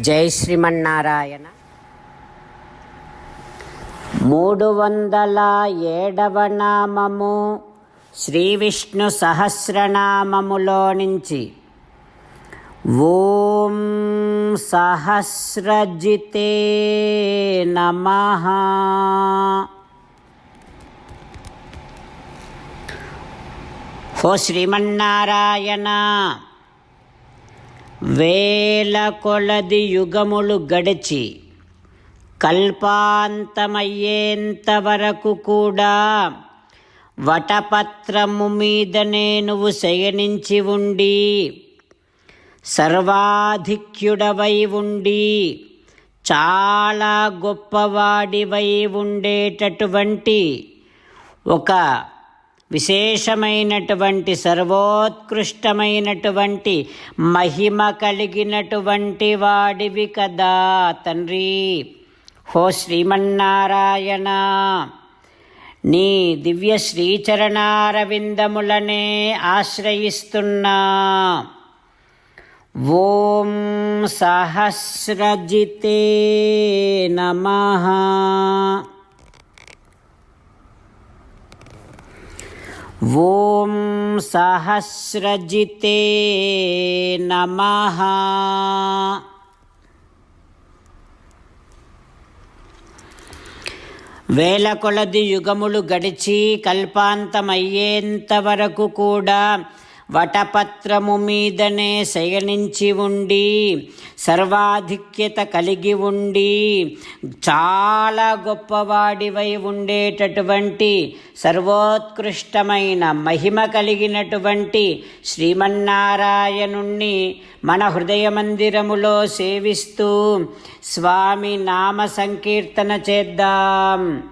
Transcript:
జై శ్రీమన్నారాయణ. మూడు వందల ఏడవ నామము శ్రీ విష్ణు సహస్రనామములో నుంచి. ఓం సహస్రజితే నమ. ఓ శ్రీమన్నారాయణ. వేల కొలది యుగములు గడిచి కల్పాంతమయ్యేంత వరకు కూడా వటపత్రము మీదనే నువ్వు శయనించి ఉండి సర్వాధిక్యుడవై ఉండి చాలా గొప్పవాడివై ఉండేటటువంటి ఒక విశేషమైనటువంటి సర్వోత్కృష్టమైనటువంటి మహిమ కలిగినటువంటి వాడివి కదా తండ్రి. హో శ్రీమన్నారాయణ నీ దివ్య శ్రీచరణారవిందములనే ఆశ్రయిస్తున్నా. ఓం సహస్రజితే నమహా ఓం సహస్రజితే నమః. వేల కొలది యుగములు గడిచి కల్పాంతమయ్యేంత వరకు కూడా వటపత్రము మీదనే శయనించి ఉండి సర్వాధిక్యత కలిగి ఉండి చాలా గొప్పవాడివై ఉండేటటువంటి సర్వోత్కృష్టమైన మహిమ కలిగినటువంటి శ్రీమన్నారాయణుణ్ణి మన హృదయ మందిరములో సేవిస్తూ స్వామి నామ సంకీర్తన చేద్దాం.